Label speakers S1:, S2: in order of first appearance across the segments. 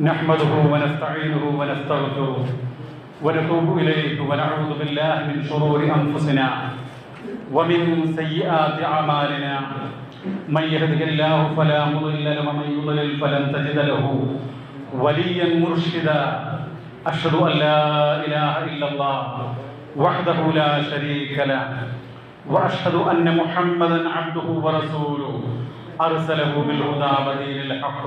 S1: نحمده ونستعينه ونستغفره ونتوب إليه ونعوذ بالله من شرور أنفسنا ومن سيئات أعمالنا. من يهده الله فلا مضل له ومن يضلل فلن تجد له وليا مرشدا. أشهد أن لا إله إلا الله وحده لا شريك له وأشهد أن محمدا عبده ورسوله. أرسله بالهدى ودين الحق.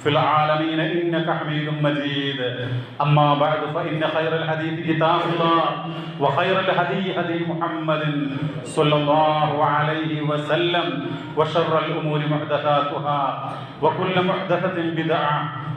S1: في العالمين إنك حميد مجيد. أما بعد فإن خير الحديث كتاب الله وخير الهدي هدي محمد صلى الله عليه وسلم وشر الأمور محدثاتها وكل محدثة بدعة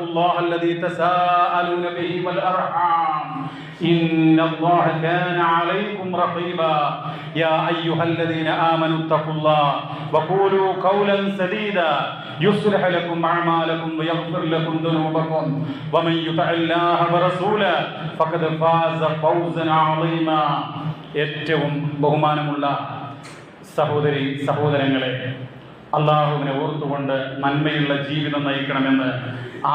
S1: الله الذي تساءلون به والأرحام إن الله كان عليكم رقيبا يا أيها الذين آمنوا اتقوا الله وقولوا قولا سديدا يصلح لكم أعمالكم ويغفر لكم ذنوبكم ومن يطع الله ورسوله فقد فاز فوزا عظيما ഏറ്റവും ബഹുമാനമുള്ള സഹോദരി സഹോദരങ്ങളെ അള്ളാഹുവിനെ ഓർത്തുകൊണ്ട് നന്മയുള്ള ജീവിതം നയിക്കണമെന്ന്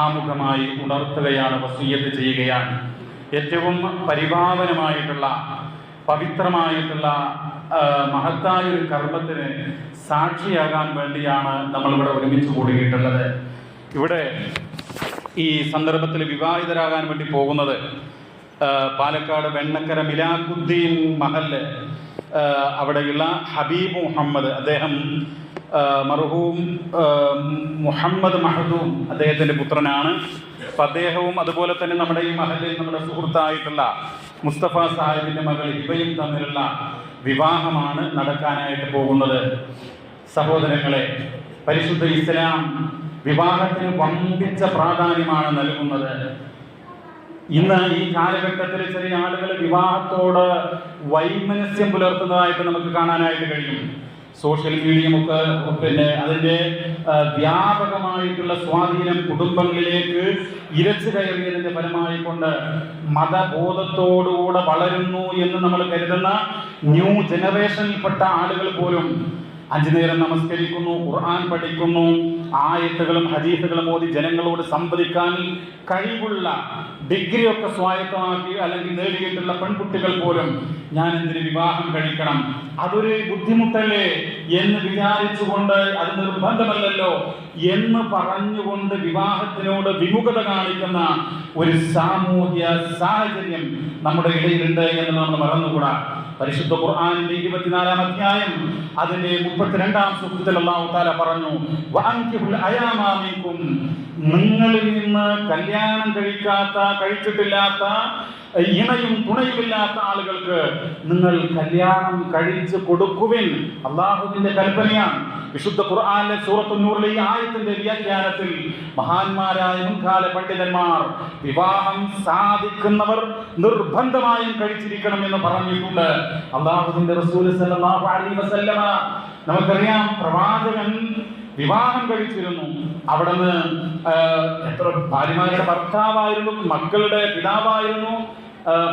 S1: ആമുഖമായി ഉണർത്തുകയാണ് വസീയത്ത് ചെയ്യുകയാണ്. ഏറ്റവും പരിപാവനമായിട്ടുള്ള പവിത്രമായിട്ടുള്ള മഹത്തായ ഒരു കർമ്മത്തിന് സാക്ഷിയാകാൻ വേണ്ടിയാണ് നമ്മളിവിടെ ഒരുമിച്ച് കൂടിയിട്ടുള്ളത് ഇവിടെ ഈ സന്ദർഭത്തിൽ വിവാഹിതരാകാൻ വേണ്ടി പോകുന്നത് പാലക്കാട് വെണ്ണക്കര മിലാഖുദ്ദീൻ മഹൽ അവിടെയുള്ള ഹബീബ് മുഹമ്മദ്. അദ്ദേഹം മർഹൂം ആ, മുഹമ്മദ് മഹദൂം അദ്ദേഹത്തിന്റെ പുത്രനാണ്. അപ്പം അദ്ദേഹവും അതുപോലെ തന്നെ നമ്മുടെ ഈ മഹലിൽ നമ്മുടെ സുഹൃത്തായിട്ടുള്ള മുസ്തഫ സാഹിബിന്റെ മകൾ ഇവയും തമ്മിലുള്ള വിവാഹമാണ് നടക്കാനായിട്ട് പോകുന്നത്. സഹോദരങ്ങളെ പരിശുദ്ധ ഇസ്ലാം വിവാഹത്തിന് വമ്പിച്ച പ്രാധാന്യമാണ് നൽകുന്നത്. ഇന്ന് ഈ കാലഘട്ടത്തിൽ ചെറിയ ആളുകൾ വിവാഹത്തോട് വൈമനസ്യം പുലർത്തുന്നതായിട്ട് നമുക്ക് കാണാനായിട്ട് കഴിയും. സോഷ്യൽ മീഡിയമൊക്കെ പിന്നെ അതിന്റെ വ്യാപകമായിട്ടുള്ള സ്വാധീനം കുടുംബങ്ങളിലേക്ക് ഇരച്ചു കയറിയതിന്റെ ഫലമായി കൊണ്ട് മതബോധത്തോടുകൂടെ വളരുന്നു എന്ന് നമ്മൾ കരുതുന്ന ന്യൂ ജനറേഷനിൽപ്പെട്ട ആളുകൾ പോലും അഞ്ചു നേരം നമസ്കരിക്കുന്നു ഖുർആൻ പഠിക്കുന്നു ആയത്തുകളും ഹദീസുകളും ഓതി ജനങ്ങളോട് സംവദിക്കാൻ കഴിവുള്ള ഡിഗ്രി ഒക്കെ സ്വായത്തമാക്കി അല്ലെങ്കിൽ നേടിയിട്ടുള്ള പെൺകുട്ടികൾ പോലും ഞാൻ എന്തിന് വിവാഹം കഴിക്കണം? അതൊരു ബുദ്ധിമുട്ടല്ലേ എന്ന് വിചാരിച്ചുകൊണ്ട് അത് നിർബന്ധമല്ലല്ലോ എന്ന് പറഞ്ഞുകൊണ്ട് വിവാഹത്തിനോട് വിമുഖത കാണിക്കുന്ന ഒരു സാമൂഹ്യ സാഹചര്യം നമ്മുടെ ഇടയിലുണ്ട് എന്ന് നമ്മൾ മറന്നുകൂടാ. പരിശുദ്ധ ഖുർആനിന്റെ ഇരുപത്തിനാലാം അധ്യായം അതിന്റെ മുപ്പത്തിരണ്ടാം സൂക്തത്തിൽ അള്ളാഹു താല പറഞ്ഞു. നിങ്ങളിൽ നിന്ന് കല്യാണം കഴിക്കാത്ത കഴിച്ചിട്ടില്ലാത്ത ഇണയും തുണയുമില്ലാത്ത ആളുകൾക്ക് നിങ്ങൾ കല്യാണം കഴിച്ച് കൊടുക്കുവിൻ. അള്ളാഹുവിന്റെ കൽപ്പനയാണ്. വിശുദ്ധ ഖുർആനിലെ സൂറത്തു നൂറിലെ ഈ ആയത്തിന്റെ വ്യാഖ്യാനത്തിൽ മഹാന്മാരായ മുൻകാല പണ്ഡിതന്മാർ വിവാഹം സാധിക്കുന്നവർ നിർബന്ധമായും കഴിച്ചിരിക്കണം എന്ന് പറഞ്ഞിട്ടുണ്ട്. അള്ളാഹുവിന്റെ റസൂൽ നമുക്കറിയാം പ്രവാചകൻ വിവാഹം കഴിച്ചിരുന്നു. അവിടുന്ന് എത്ര ഭാര്യമാരുടെ ഭർത്താവായിരുന്നു മക്കളുടെ പിതാവായിരുന്നു.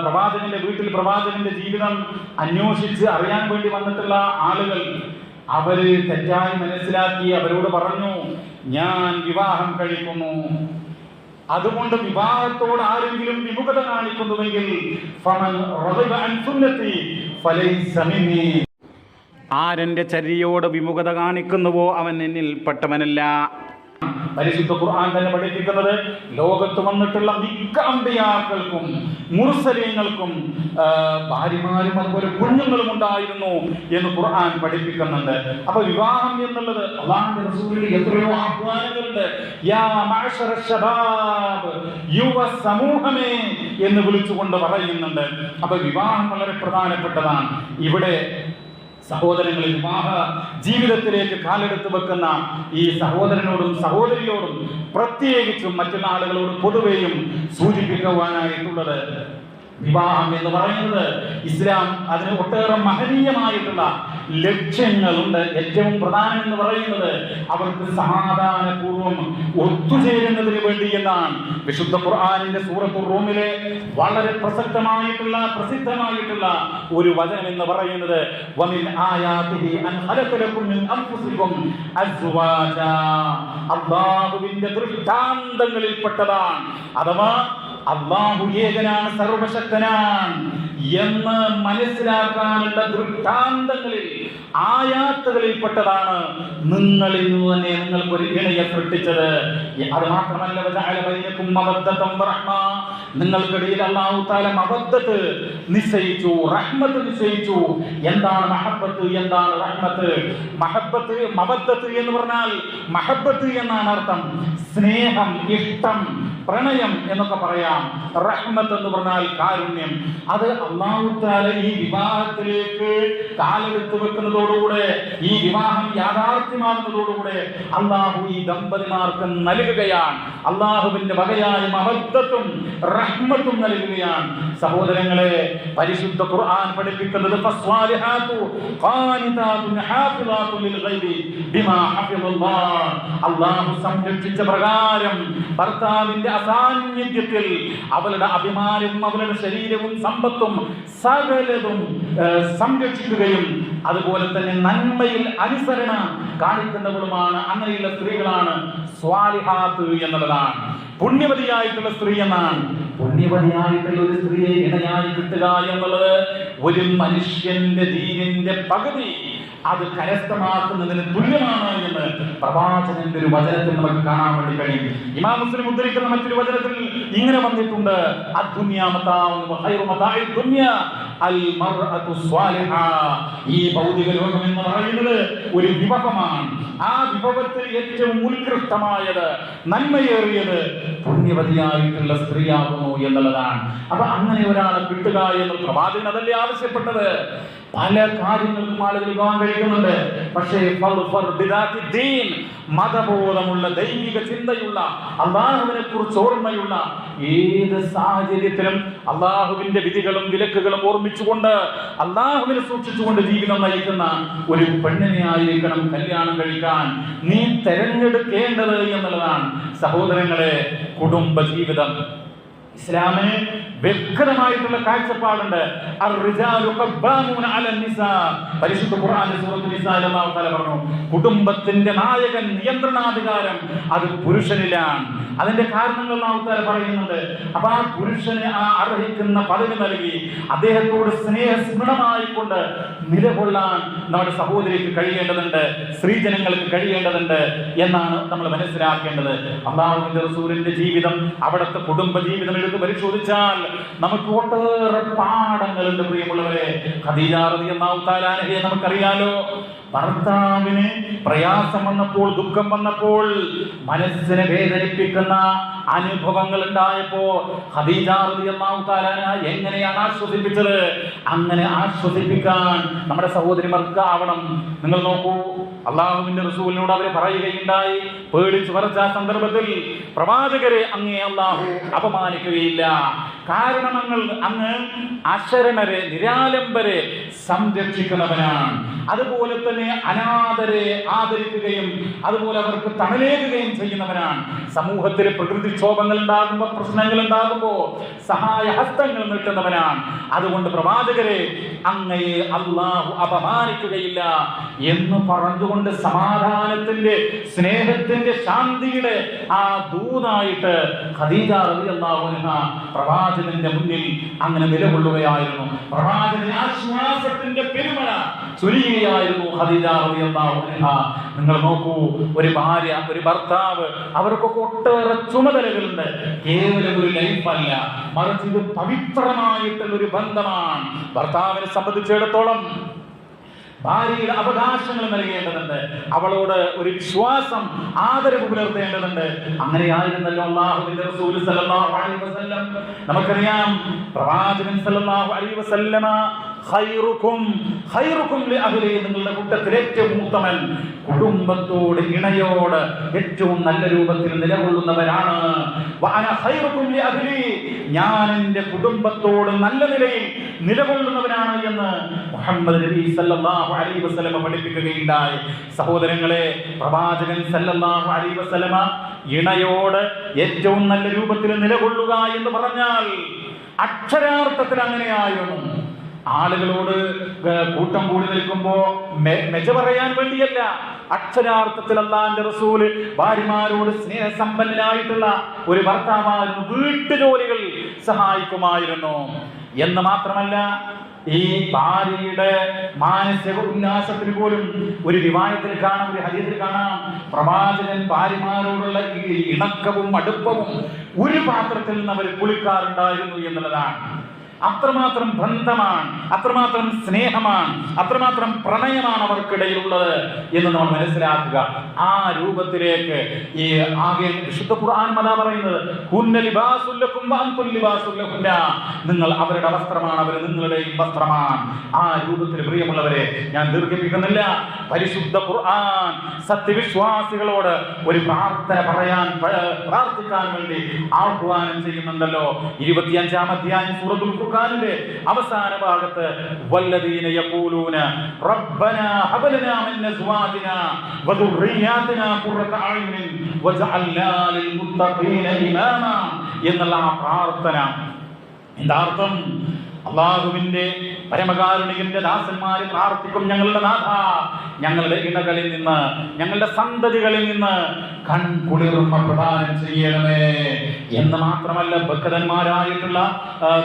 S1: പ്രവാചകന്റെ വീട്ടിൽ പ്രവാചകന്റെ ജീവിതം അന്വേഷിച്ച് അറിയാൻ വേണ്ടി വന്നിട്ടുള്ള ആളുകൾ. അവർ തെറ്റായി മനസ്സിലാക്കി അവരോട് പറഞ്ഞു ഞാൻ വിവാഹം കഴിക്കുന്നു. അതുകൊണ്ട് വിവാഹത്തോട് ആരെങ്കിലും വിമുഖത കാണിക്കുന്നുവെങ്കിൽ ആരെന്റെ ചര്യയോട് വിമുഖത കാണിക്കുന്നുവോ അവൻ എന്നിൽ പെട്ടവനല്ല. പരിശുദ്ധ ഖുർആൻ തന്നെ പഠിപ്പിക്കുന്നത് ലോകത്ത് വന്നിട്ടുള്ള മിക്ക അമ്പിയാക്കൾക്കും മുർസലീങ്ങൾക്കും ഭാര്യമാരും അതുപോലെ കുഞ്ഞുങ്ങളും ഉണ്ടായിരുന്നു എന്ന് ഖുർആൻ പഠിപ്പിക്കുന്നുണ്ട്. അപ്പൊ വിവാഹം എന്നുള്ളത് എത്രയോ ആഹ്വാനങ്ങളുണ്ട്. യാ യുവ സമൂഹമേ എന്ന് വിളിച്ചുകൊണ്ട് പറയുന്നുണ്ട്. അപ്പൊ വിവാഹം വളരെ പ്രധാനപ്പെട്ടതാണ്. ഇവിടെ സഹോദരങ്ങൾ വിവാഹ ജീവിതത്തിലേക്ക് കാലെടുത്ത് വെക്കുന്ന ഈ സഹോദരനോടും സഹോദരിയോടും പ്രത്യേകിച്ചും മറ്റു ആളുകളോട് പൊതുവെയും സൂചിപ്പിക്കുവാനായിട്ടുള്ളത് വിവാഹം എന്ന് പറയുന്നത് ഇസ്ലാം അതിന് ഒട്ടേറെ മഹനീയമായിട്ടുള്ള ലക്ഷ്യങ്ങളുണ്ട്. ഏറ്റവും പ്രധാനം എന്ന് പറയുന്നത് അവർക്ക് സമാധാനപൂർവം ഒത്തുചേരുന്നതിന് വേണ്ടി എന്നാണ്. വിശുദ്ധ ഖുർആാനിന്റെ സൂറത്തു റൂമിലെ വളരെ പ്രസക്തമായിട്ടുള്ള പ്രസിദ്ധമായിട്ടുള്ള ഒരു വചനം എന്ന് പറയുന്നത് അല്ലാഹുവിന്റെ ദൃഷ്ടാന്തങ്ങളിൽപ്പെട്ടതാണ്. അഥവാ അള്ളാഹു ഏകനാണ് സർവശക്തനാണ്. എന്ന് മനസ്സിലാക്കാനുള്ള ദൃഷ്ടാന്തങ്ങളിൽ ആയാത്തുകളിൽപ്പെട്ടതാണ് നിങ്ങളിൽ നിന്ന് തന്നെ നിങ്ങൾക്ക് ഒരു ഇണയെ സൃഷ്ടിച്ചത്. അത് മാത്രമല്ല നിങ്ങൾക്കിടയിൽ അള്ളാഹു താല മവദ്ദത്ത് നിശ്ചയിച്ചു റഹ്മത്ത് നിശ്ചയിച്ചു. എന്താണ് മഹബത്ത് എന്താണ് റഹ്മത്ത്? മഹബത്ത് മബദ്ധത്ത് എന്ന് പറഞ്ഞാൽ മഹബത്ത് എന്നാണ് അർത്ഥം. സ്നേഹം ഇഷ്ടം പ്രണയം എന്നൊക്കെ പറയാം. റഹ്മത്ത് എന്ന് പറഞ്ഞാൽ കാരുണ്യം. അത് അള്ളാഹുത്താല ഈ വിവാഹത്തിലേക്ക് കാലെടുത്ത് വെക്കുന്നതോടുകൂടെ ഈ വിവാഹം യാഥാർത്ഥ്യമാകുന്നതോടുകൂടെ അള്ളാഹു ഈ ദമ്പതിമാർക്ക് നൽകുകയാണ്. അള്ളാഹുവിന്റെ വകയായ മഹത്വത്തും റഹ്മത്തും നൽകുകയാണ്. സഹോദരങ്ങളെ പരിശുദ്ധ ഖുർആൻ പഠിപ്പിക്കുന്നത് സംരക്ഷിച്ച പ്രകാരം ഭർത്താവിന്റെ അസാന്നിധ്യത്തിൽ അവളുടെ അഭിമാനവും അവളുടെ ശരീരവും സമ്പത്തും സകലതും സംരക്ഷിക്കുകയും അതുപോലെ തന്നെ നന്മയിൽ അനുസരണ കാണിക്കുന്നവളുമാണ് അങ്ങനെയുള്ള സ്ത്രീകളാണ് സ്വാലിഹാത്ത് എന്നുള്ളതാണ്. പുണ്യവതിയായിട്ടുള്ള സ്ത്രീ എന്നാണ്. പുണ്യവതിയായിട്ടുള്ള ഒരു സ്ത്രീയെ ഇണയായി കിട്ടുക എന്നുള്ളത് ഒരു മനുഷ്യന്റെ ദീനിന്റെ പകുതി. അത് കരസ്ഥമാക്കുന്നതിന് തുല്യമാണ് എന്ന് പ്രവാചകന്റെ ഒരു വചനത്തിൽ നമുക്ക് കാണാൻ വേണ്ടി കഴിയും. ഇമാം മുസ്ലിം ഉദ്ധരിക്കുന്ന മറ്റൊരു വചനത്തിൽ ഇങ്ങനെ വന്നിട്ടുണ്ട്. ഈ ഭൗതിക ലോകം എന്ന് പറയുന്നത് ഒരു വിഭവമാണ്. ആ വിഭവത്തിൽ ഏറ്റവും ഉത്കൃഷ്ടമായത് നന്മയേറിയത് പുണ്യവതിയായിട്ടുള്ള സ്ത്രീയാകുന്നു എന്നുള്ളതാണ്. അപ്പൊ അങ്ങനെ ഒരാളെ കിട്ടുക എന്ന് പ്രവാചകൻ അതല്ലേ ആവശ്യപ്പെട്ടത്? പല കാര്യങ്ങൾക്കും ആളുകൾ വിവാഹം കഴിക്കുന്നുണ്ട്. പക്ഷേ മതബോധമുള്ള ദൈവിക ചിന്തയുള്ള അള്ളാഹുവിനെ കുറിച്ച് ഓർമ്മയുള്ള ഏത് സാഹചര്യത്തിലും അള്ളാഹുവിന്റെ വിധികളും വിലക്കുകളും ഓർമ്മിച്ചുകൊണ്ട് അള്ളാഹുവിനെ സൂക്ഷിച്ചുകൊണ്ട് ജീവിതം നയിക്കുന്ന ഒരു പെണ്ണിനെ ആയിരിക്കണം കല്യാണം കഴിക്കാൻ നീ തെരഞ്ഞെടുക്കേണ്ടത് എന്നുള്ളതാണ്. സഹോദരങ്ങളെ കുടുംബ ജീവിതം ഇസ്ലാമിന് വ്യക്തമായിട്ടുള്ള കാഴ്ചപ്പാടുണ്ട്. പരിശുദ്ധ പറഞ്ഞു കുടുംബത്തിന്റെ നായകൻ നിയന്ത്രണാധികാരം അത് പുരുഷനിലാണ്. അതിന്റെ കാരണങ്ങൾ അല്ലാഹു പറയുന്നുണ്ട്. അപ്പൊ ആ പുരുഷന് ആ അർഹിക്കുന്ന പദവി നൽകി അദ്ദേഹത്തോട് സ്നേഹസ്മൃണമായിക്കൊണ്ട് നിലകൊള്ളാൻ നമ്മുടെ സഹോദരിക്ക് കഴിയേണ്ടതുണ്ട് സ്ത്രീജനങ്ങൾക്ക് കഴിയേണ്ടതുണ്ട് എന്നാണ് നമ്മൾ മനസ്സിലാക്കേണ്ടത്. അള്ളാഹുവിന്റെ റസൂലിന്റെ ജീവിതം അവിടുത്തെ കുടുംബ ജീവിതം എടുത്ത് പരിശോധിച്ചാൽ നമുക്ക് ഒട്ടേറെ പാഠങ്ങളുണ്ട് പ്രിയമുള്ളവരെ. ഖദീജ എന്ന അൻഹയെ നമുക്കറിയാലോ. ഭർത്താവിന് പ്രയാസം വന്നപ്പോൾ ദുഃഖം വന്നപ്പോൾ മനസ്സിനെ വേദനിപ്പിക്കുന്ന അനുഭവങ്ങൾ ഉണ്ടായപ്പോ ഹദീജാറതി എന്ന തആല എങ്ങനെയാണ് ആശ്വസിപ്പിച്ചത്? അങ്ങനെ ആശ്വസിപ്പിക്കാൻ നമ്മുടെ സഹോദരിമാർക്ക് ആവണം. നിങ്ങൾ നോക്കൂ അള്ളാഹുവിന്റെ റസൂലിനോട് അവരെ പറയുകയുണ്ടായി. പേടിച്ചു വരച്ച സന്ദർഭത്തിൽ പ്രവാചകരെ അങ്ങേ അള്ളാഹു അപമാനിക്കുകയില്ല കാരണം കാരണമങ്ങൾ അങ്ങ് അശരണരെ നിരാലംബരെ സംരക്ഷിക്കുന്നവനാണ്. അതുപോലെ തന്നെ അനാഥരെ ആദരിക്കുകയും അതുപോലെ അവർക്ക് തണലേകുകയും ചെയ്യുന്നവനാണ്. സമൂഹത്തിലെ പ്രകൃതി ഉണ്ടാകുമ്പോൾ ഉണ്ടാകുമ്പോ പ്രശ്നങ്ങൾ ഉണ്ടാകുമ്പോൾ സഹായ ഹസ്തങ്ങൾ നീട്ടുന്നവനാണ്. അതുകൊണ്ട് പ്രവാചകരെ അങ്ങയെ അള്ളാഹു അപമാനിക്കുകയില്ല എന്ന് പറഞ്ഞുകൊണ്ട് സമാധാനത്തിന്റെ സ്നേഹത്തിന്റെ ശാന്തിയുടെ ആ ദൂതായിട്ട് ഖദീജ റളിയല്ലാഹു അൻഹ പ്രവാചകന്റെ മുന്നിൽ അങ്ങനെ നിലകൊള്ളുകയായിരുന്നു. പ്രവാചകന്റെ ആശ്വാസത്തിന്റെ പെരുമഴ ചൊരിയുകയായിരുന്നു നിങ്ങൾ നോക്കൂ ഒരു ഭാര്യ ഒരു ഭർത്താവ് അവർക്കൊക്കെ ഒട്ടേറെ ചുമതലകളുണ്ട്. കേവലം ഒരു ലൈഫല്ല മറിച്ച് ഇത് പവിത്രമായിട്ടുള്ള ഒരു ബന്ധമാണ്. ഭർത്താവിനെ സംബന്ധിച്ചിടത്തോളം ഭാര്യയുടെ അവകാശങ്ങൾ നൽകേണ്ടതുണ്ട്. അവളോട് ഒരു വിശ്വാസം ആദരവ് പുലർത്തേണ്ടതുണ്ട്. അങ്ങനെയായിരുന്നല്ലോ അള്ളാഹുവിന്റെ റസൂൽ സല്ലല്ലാഹു അലൈഹി വസല്ലം. നമുക്കറിയാം പ്രവാചകൻ സല്ലല്ലാഹു അലൈഹി വസല്ലമ നിങ്ങളുടെ കൂട്ടത്തിൽ ഏറ്റവും മൂത്തമൻ കുടുംബത്തോട് ഇണയോട് ഏറ്റവും നല്ല രൂപത്തിൽ നിലകൊള്ളുന്നവരാണ്. ഞാൻ എന്റെ കുടുംബത്തോട് നല്ല നിലയിൽ നിലകൊള്ളുന്നവനാണ് എന്ന് മുഹമ്മദ് നബി സല്ലല്ലാഹു അലൈഹി പഠിപ്പിക്കുകയുണ്ടായി. സഹോദരങ്ങളെ പ്രവാചകൻ സല്ലല്ലാഹു അലൈഹി വസല്ലമ ഇണയോട് ഏറ്റവും നല്ല രൂപത്തിൽ നിലകൊള്ളുക എന്ന് പറഞ്ഞാൽ അക്ഷരാർത്ഥത്തിൽ അങ്ങനെയായിരുന്നു. ആളുകളോട് കൂട്ടം കൂടി നിൽക്കുമ്പോ മെജ പറയാൻ വേണ്ടിയല്ല. അക്ഷരാർത്ഥത്തിൽ അള്ളാന്റെ റസൂൽ ഭാര്യമാരോട് സ്നേഹസമ്പന്നനായിട്ടുള്ള ഒരു ഭർത്താവായിരുന്നു. വീട്ടുജോലികൾ സഹായിക്കുമായിരുന്നു. എന്ന് മാത്രമല്ല ഈ ഭാര്യയുടെ മാനസിക ഉല്ലാസത്തിന് പോലും ഒരു വിവാഹത്തിൽ കാണാം ഒരു ഹരിയത്തിൽ കാണാം. പ്രവാചകൻ ഭാര്യമാരോടുള്ള ഇണക്കവും അടുപ്പവും ഒരു പാത്രത്തിൽ നിന്ന് അവർ കുളിക്കാറുണ്ടായിരുന്നു എന്നുള്ളതാണ്. അത്രമാത്രം ബന്ധമാണ് അത്രമാത്രം സ്നേഹമാണ് അത്രമാത്രം പ്രണയമാണ് അവർക്കിടയിലുള്ളത് എന്ന് നമ്മൾ മനസ്സിലാക്കുക. ആ രൂപത്തിലേക്ക് ഈ ആകെ വിശുദ്ധ ഖുർആൻ അതാ പറയുന്നത്. നിങ്ങൾ അവരുടെ വസ്ത്രമാണ് അവർ നിങ്ങളുടെയും വസ്ത്രമാണ്. ആ രൂപത്തിൽ പ്രിയമുള്ളവരെ ഞാൻ ദീർഘിപ്പിക്കുന്നില്ല. പരിശുദ്ധ ഖുർആൻ സത്യവിശ്വാസികളോട് ഒരു പ്രാർത്ഥന പറയാൻ പ്രാർത്ഥിക്കാൻ വേണ്ടി ആഹ്വാനം ചെയ്യുന്നുണ്ടല്ലോ. ഇരുപത്തിയഞ്ചാം അധ്യായം സൂറത്തുൽ ഖുർആനിലെ അവസാന ഭാഗത്ത് വല്ലദീന യഖൂലൂന റബ്ബന ഹബ് ലനാ മിൻ അസ്വാജിനാ വദുർരിയാതിനാ ഖുർറത അയ്യുനിൻ വജഅൽനാ ലിൽ മുത്തഖീന ഇമാമ എന്നുള്ള ആ പ്രാർത്ഥന. എന്താ അർത്ഥം? അള്ളാഹുവിന്റെ പരമകാരുണികന്റെ ദാസന്മാര് പ്രാർത്ഥിക്കും ഞങ്ങളുടെ നാഥ. ഞങ്ങളുടെ ഇണകളിൽ നിന്ന് ഞങ്ങളുടെ സന്തതികളിൽ നിന്ന് കൺകുളിർമ പ്രദാനം ചെയ്യണമേ. എന്ന് മാത്രമല്ല ഭക്തന്മാരായിട്ടുള്ള ആ,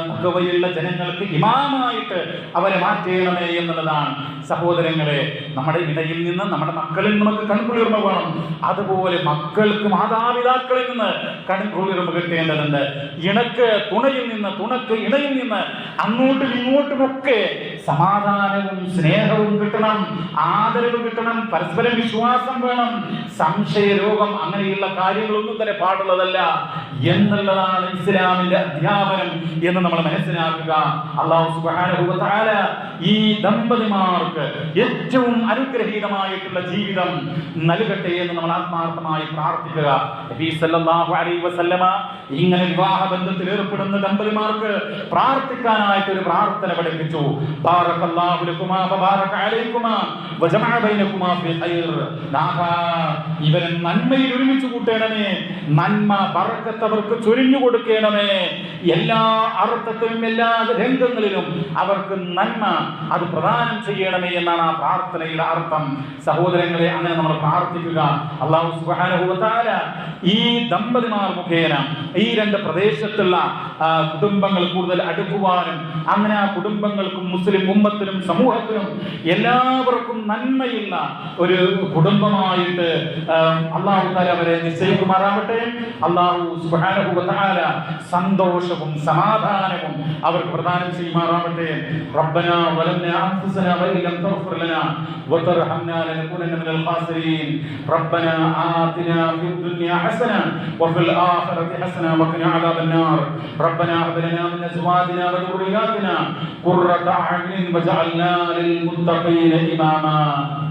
S1: ജനങ്ങൾക്ക് ഇമാമായിട്ട് അവരെ മാറ്റേണമേ എന്നുള്ളതാണ്. സഹോദരങ്ങളെ നമ്മുടെ ഇടയിൽ നിന്ന് നമ്മുടെ മക്കളിൽ നമുക്ക് കൺകുളിർമ വേണം. അതുപോലെ മക്കൾക്ക് മാതാപിതാക്കളിൽ നിന്ന് കൺകുളിർമ കിട്ടേണ്ടതുണ്ട്. ഇണക്ക് തുണയിൽ നിന്ന് തുണക്ക് ഇണയിൽ നിന്ന് അങ്ങോട്ടും ഇങ്ങോട്ടുമൊക്കെ സമാധാനവും സ്നേഹവും കിട്ടണം ആദരവ് കിട്ടണം പരസ്പരം വിശ്വാസം വേണം. സംശയ രോഗം അങ്ങനെയുള്ള കാര്യങ്ങളൊന്നും തന്നെ പാടുള്ളതല്ല. എന്നുള്ളതാണ് ഇസ്ലാമിന്റെ അധ്യാപനം എന്ന് നമ്മൾ മനസ്സിലാക്കുക. അള്ളാഹു ഈ ദമ്പതിമാർക്ക് ഏറ്റവും അനുഗ്രഹീതമായിട്ടുള്ള ജീവിതം നൽകട്ടെ എന്ന് നമ്മൾ ആത്മാർത്ഥമായി പ്രാർത്ഥിക്കുക. ഇങ്ങനെ വിവാഹ ബന്ധത്തിൽ ഏർപ്പെടുന്ന ദമ്പതിമാർക്ക് പ്രാർത്ഥിക്കാനായിട്ട് ഒരു പ്രാർത്ഥന പഠിപ്പിച്ചു. ബാറക്കല്ലാഹു ലക്കുമാ വബാറക അലൈക്കുമാ വജമഅ ബൈനക്കുമാ ഫി ഖൈർ. ഇവരെ നന്മയിൽ ഒരുമിച്ച് കൂട്ടണമേ. നന്മ ബറക്കത്ത് അവർക്ക് ചൊരിഞ്ഞു കൊടുക്കണമേ. എല്ലാ അർത്ഥത്തിലും എല്ലാ രംഗങ്ങളിലും അവർക്ക് നന്മ അത് പ്രദാനം ചെയ്യണമേ എന്നാണ് ആ പ്രാർത്ഥനയുടെ അർത്ഥം. സഹോദരങ്ങളെ അങ്ങനെ നമ്മൾ പ്രാർത്ഥിക്കുക. അള്ളാഹു സുബ്ഹാനഹു വ ഈ ദമ്പതിമാർ മുഖേന ഈ രണ്ട് പ്രദേശത്തുള്ള കുടുംബങ്ങൾ കൂടുതൽ അടുക്കുവാനും അങ്ങനെ ആ കുടുംബങ്ങൾക്കും മുസ്ലിം ഉമ്മത്തിനും സമൂഹത്തിനും എല്ലാവർക്കും നന്മയുള്ള ഒരു കുടുംബമായിട്ട് ആ, അള്ളാഹു താല അവരെ നിശ്ചയിക്കുമാറാവട്ടെ അള്ളാഹു സുബ്ഹാനഹു വ തആല സന്തോഷവും സമാധാനവും അവർക്ക് പ്രദാനം ചെയ്യുമാറാവട്ടെ റബ്ബന വലംന അൻഫുസന വഇൻ ലം തഗ്ഫിർ ലനാ وترحمنا لنكونن من الخاسرين ربنا آتنا في الدنيا حسنة وفي الآخرة حسنة وقنا عذاب النار ربنا هب لنا من أزواجنا وذرياتنا قرة أعين وجعلنا للمتقين إماما.